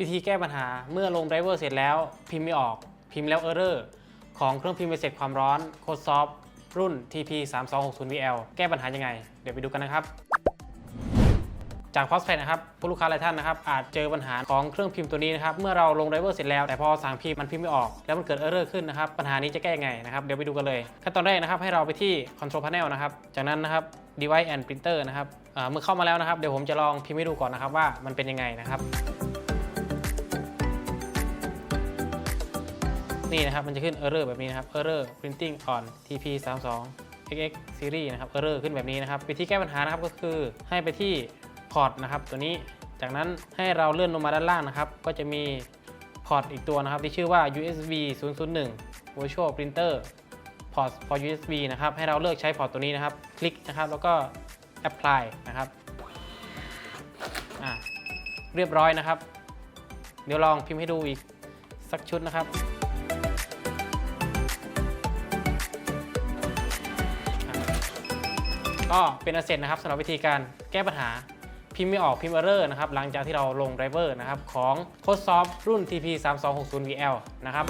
วิธีแก้ปัญหาเมื่อลงไดรเวอร์เสร็จแล้ว พิมพ์ไม่ออก พิมพ์แล้วเออร์เรอร์ของเครื่องพิมพ์ไปเสร็จความร้อนโคดซอฟรุ่น TP 3 2 6 0 VL แก้ปัญหายังไง เดี๋ยวไปดูกันนะครับ จากพอสแพดนะครับผู้ลูกค้าหลายท่านนะครับ อาจเจอปัญหาของเครื่องพิมพ์ตัวนี้นะครับ เมื่อเราลงไดรเวอร์เสร็จแล้วแต่พอสั่งพิมพ์มันพิมพ์ไม่ออก แล้วมันเกิดเออร์เรอร์ขึ้นนะครับ ปัญหานี้จะแก้ยังไงนะครับเดี๋ยวไปดูกันเลยขั้นตอนแรกนะครับให้เราไปที่ Control Panel นะครับจากนั้นนะครับ Device and Printer นะครับเมื่อเข้ามาแล้วนะครับเดี๋ยวผมจะลองพิมพ์ให้ดูก่อนนะครับว่ามันเป็นยังไงนะครับ นี่นะครับมันจะขึ้น error แบบนี้นะครับ error printing on TP 3 2 XX series นะครับ error ขึ้นแบบนี้นะครับ วิธีแก้ปัญหานะครับก็คือให้ไปที่พอร์ตนะครับ ตัวนี้ จากนั้นให้เราเลื่อนลงมาด้านล่างนะครับ ก็จะมีพอร์ตอีกตัวนะครับ ที่ชื่อว่า USB 001 Virtual Printer Port for USB นะครับ ให้เราเลือกใช้พอร์ตตัวนี้นะครับ คลิกนะครับ แล้วก็ apply นะครับเรียบร้อยนะครับ เดี๋ยวลองพิมพ์ให้ดูอีกสักชุดนะครับ ก็เป็นอันเสร็จนะครับสำหรับวิธีการแก้ปัญหาพิมพ์ไม่ออกพิมพ์เออร์นะครับหลังจากที่เราลงไดรเวอร์นะครับของโค้ดซอฟรุ่น TP 3 2 6 0 VL นะครับ